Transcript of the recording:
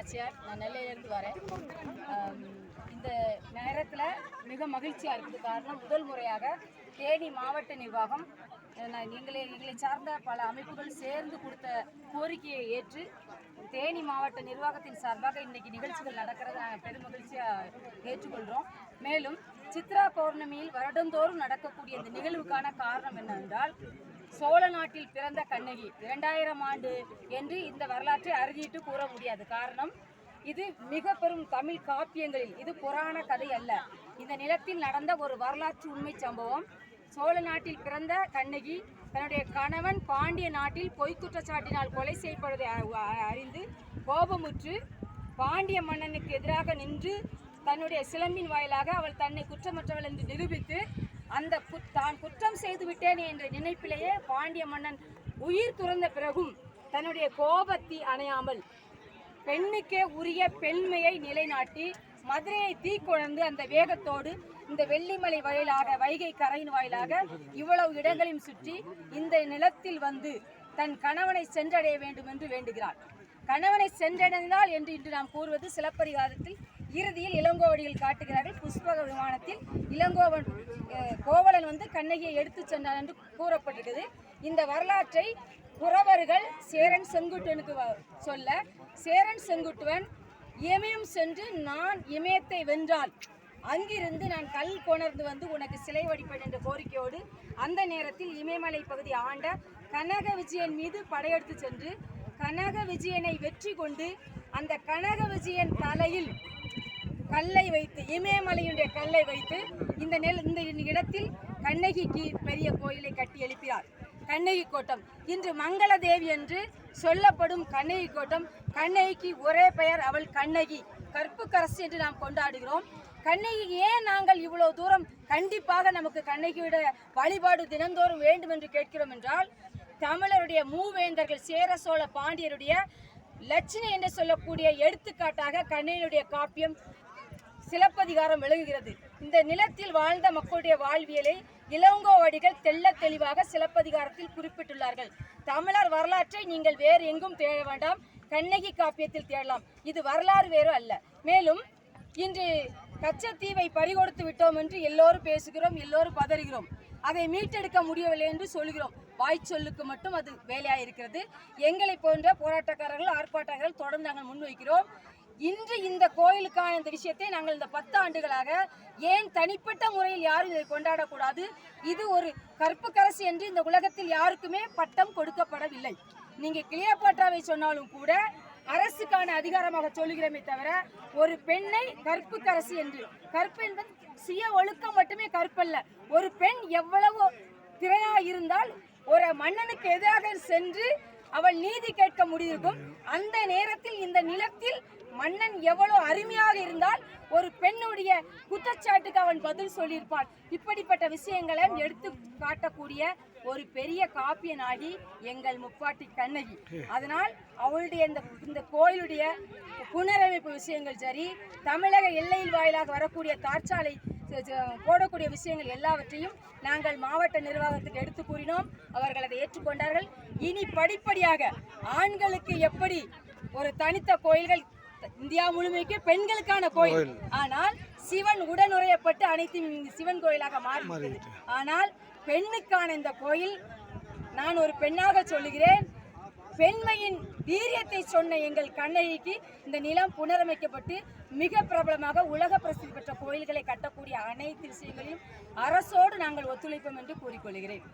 நாச்சியார். நான் நெல்லையிலேருந்து வரேன். இந்த நேரத்தில் மிக மகிழ்ச்சியாக இருக்குது. காரணம் முதல் முறையாக தேனி மாவட்ட நிர்வாகம் நான் எங்களை எங்களை சார்ந்த பல அமைப்புகள் சேர்ந்து கொடுத்த கோரிக்கையை ஏற்று தேனி மாவட்ட நிர்வாகத்தின் சார்பாக இன்னைக்கு நிகழ்ச்சிகள் நடக்கிறத நாங்கள் பெரும் மகிழ்ச்சியாக ஏற்றுக்கொள்கிறோம் மேலும் சித்ரா பௌர்ணமியில் வருடந்தோறும் நடக்கக்கூடிய இந்த நிகழ்வுக்கான காரணம் என்னவென்றால் சோழ நாட்டில் பிறந்த கண்ணகி இரண்டாயிரம் ஆண்டு என்று இந்த வரலாற்றை அறுதிட்டு கூற முடியாது. காரணம் இது மிக பெரும் தமிழ் காப்பியங்களில் இது புராண கதை அல்ல. இந்த நிலத்தில் நடந்த ஒரு வரலாற்று உண்மை சம்பவம் சோழ நாட்டில் பிறந்த கண்ணகி தன்னுடைய கணவன் பாண்டிய நாட்டில் பொய்க்குற்றச்சாட்டினால் கொலை செய்யப்படுவதை அறிந்து கோபமுற்று பாண்டிய மன்னனுக்கு எதிராக நின்று தன்னுடைய சிலம்பின் வாயிலாக அவள் தன்னை குற்றமற்றவள் என்று நிரூபித்து அந்த தான் குற்றம் செய்து விட்டேன் என்ற நினைப்பிலேயே பாண்டிய மன்னன் உயிர் துறந்த பிறகும் தன்னுடைய கோபத்தை அணையாமல் பெண்ணுக்கே உரிய பெண்மையை நிலைநாட்டி மதுரையை தீக்கொணர்ந்து அந்த வேகத்தோடு இந்த வெள்ளிமலை வாயிலாக வைகை கரையின் வாயிலாக இவ்வளவு இடங்களையும் சுற்றி இந்த நிலத்தில் வந்து தன் கணவனை சென்றடைய வேண்டும் என்று வேண்டுகிறார் கணவனை சென்றடைந்தால் என்று இன்று நாம் கூறுவது சிலப்பரிகாரத்தில் இறுதியில் இளங்கோவடிகள் காட்டுகிறார்கள். புஷ்பக விமானத்தில் இளங்கோவன் கோவலன் வந்து கண்ணகியை எடுத்துச் சென்றான் என்று கூறப்பட்டிருக்கிறது இந்த வரலாற்றை புறவர்கள் சேரன் செங்குட்டுவனுக்கு வ- சொல்ல சேரன் செங்குட்டுவன் இமயம் சென்று நான் இமயத்தை வென்றால் அங்கிருந்து நான் கல் கொணர்ந்து வந்து உனக்கு சிலை வடிப்பேன் என்ற கோரிக்கையோடு அந்த நேரத்தில் இமயமலை பகுதி ஆண்ட கனக விஜயன் மீது படையெடுத்து சென்று கனக விஜயனை வெற்றி கொண்டு அந்த கனக விஜயன் தலையில் கல்லை வைத்து இமயமலையுடைய கல்லை வைத்து இந்த நெல் இந்த இடத்தில் கண்ணகிக்கு பெரிய கோயிலை கட்டி எழுப்பினார். கண்ணகி கோட்டம். இன்று மங்கள தேவி என்று சொல்லப்படும் கண்ணகி கோட்டம். கண்ணகிக்கு ஒரே பெயர் அவள் கண்ணகி. கற்புக்கரசி என்று நாம் கொண்டாடுகிறோம். கண்ணகி ஏன் நாங்கள் இவ்வளோ தூரம் கண்டிப்பாக நமக்கு கண்ணகியோட வழிபாடு தினந்தோறும் வேண்டும் என்று கேட்கிறோம் என்றால் தமிழருடைய மூவேந்தர்கள் சேர சோழ பாண்டியருடைய லட்சுமி என்று சொல்லக்கூடிய எடுத்துக்காட்டாக கண்ணகியுடைய காப்பியம் சிலப்பதிகாரம் விளங்குகிறது இந்த நிலத்தில் வாழ்ந்த மக்களுடைய வாழ்வியலை இளங்கோவடிகள் தெள்ள தெளிவாக சிலப்பதிகாரத்தில் குறிப்பிட்டுள்ளார்கள். தமிழர் வரலாற்றை நீங்கள் வேறு எங்கும் தேட வேண்டாம். கண்ணகி காப்பியத்தில் தேடலாம். இது வரலாறு வேறு அல்ல. மேலும் இன்று கச்சத்தீவை பறிகொடுத்து விட்டோம் என்று எல்லோரும் பேசுகிறோம் எல்லோரும் பதறுகிறோம். அதை மீட்டெடுக்க முடியவில்லை என்று சொல்கிறோம். வாய் சொல்லுக்கு மட்டும் அது வேலையாக இருக்கிறது எங்களை போன்ற போராட்டக்காரர்கள் ஆர்ப்பாட்டக்காரர்கள் தொடர்ந்து நாங்கள் முன்வைக்கிறோம். இன்று இந்த கோயிலுக்கான இந்த விஷயத்தை நாங்கள் இந்த பத்து ஆண்டுகளாக ஏன் தனிப்பட்ட முறையில் யாரும் இதை கொண்டாடக்கூடாது? இது ஒரு கற்புக்கரசி என்று இந்த உலகத்தில் யாருக்குமே பட்டம் கொடுக்கப்படவில்லை. நீங்கள் கிளியப்பாட்டாவை சொன்னாலும் கூட அரசுக்கான அதிகாரமாக சொல்லுகிறோமே தவிர ஒரு பெண்ணை கற்புக்கரசி என்று கற்பு என்பது சுய ஒழுக்கம் மட்டுமே கற்பல்ல. ஒரு பெண் எவ்வளவு திறனா இருந்தால் ஒரு மன்னனுக்கு எதிராக சென்று அவள் நீதி கேட்க முடியிருக்கும். அந்த நேரத்தில் இந்த நிலத்தில் மன்னன் எவ்வளவு அருமையாக இருந்தால் ஒரு பெண்ணுடைய குற்றச்சாட்டுக்கு அவன் பதில் சொல்லியிருப்பான். இப்படிப்பட்ட விஷயங்களை எடுத்து காட்டக்கூடிய ஒரு பெரிய காப்பிய நாடி எங்கள் முப்பாட்டி கண்ணகி. அதனால் அவளுடைய இந்த இந்த கோயிலுடைய புனரமைப்பு விஷயங்கள் சரி தமிழக எல்லையில் வாயிலாக வரக்கூடிய தார்ச்சாலை போடக்கூடிய விஷயங்கள் எல்லாவற்றையும் நாங்கள் மாவட்ட நிர்வாகத்துக்கு எடுத்து கூறினோம். அவர்கள் அதை ஏற்றுக்கொண்டார்கள். இனி படிப்படியாக ஆண்களுக்கு எப்படி ஒரு தனித்த கோயில்கள் இந்தியா முழுமைக்கு பெண்களுக்கான கோயில். ஆனால் சிவன் உடனுறையப்பட்டு அனைத்தும் சிவன் கோயிலாக மாறி ஆனால் பெண்ணுக்கான இந்த கோயில் நான் ஒரு பெண்ணாக சொல்லுகிறேன். பெண்மையின் வீரியத்தை சொன்ன எங்கள் கண்ணகிக்கு இந்த நிலம் புனரமைக்கப்பட்டு மிக பிரபலமாக உலக பிரசித்தி பெற்ற கோயில்களை கட்டக்கூடிய அனைத்து விஷயங்களையும் அரசோடு நாங்கள் ஒத்துழைப்போம் என்று கூறிக்கொள்கிறேன்.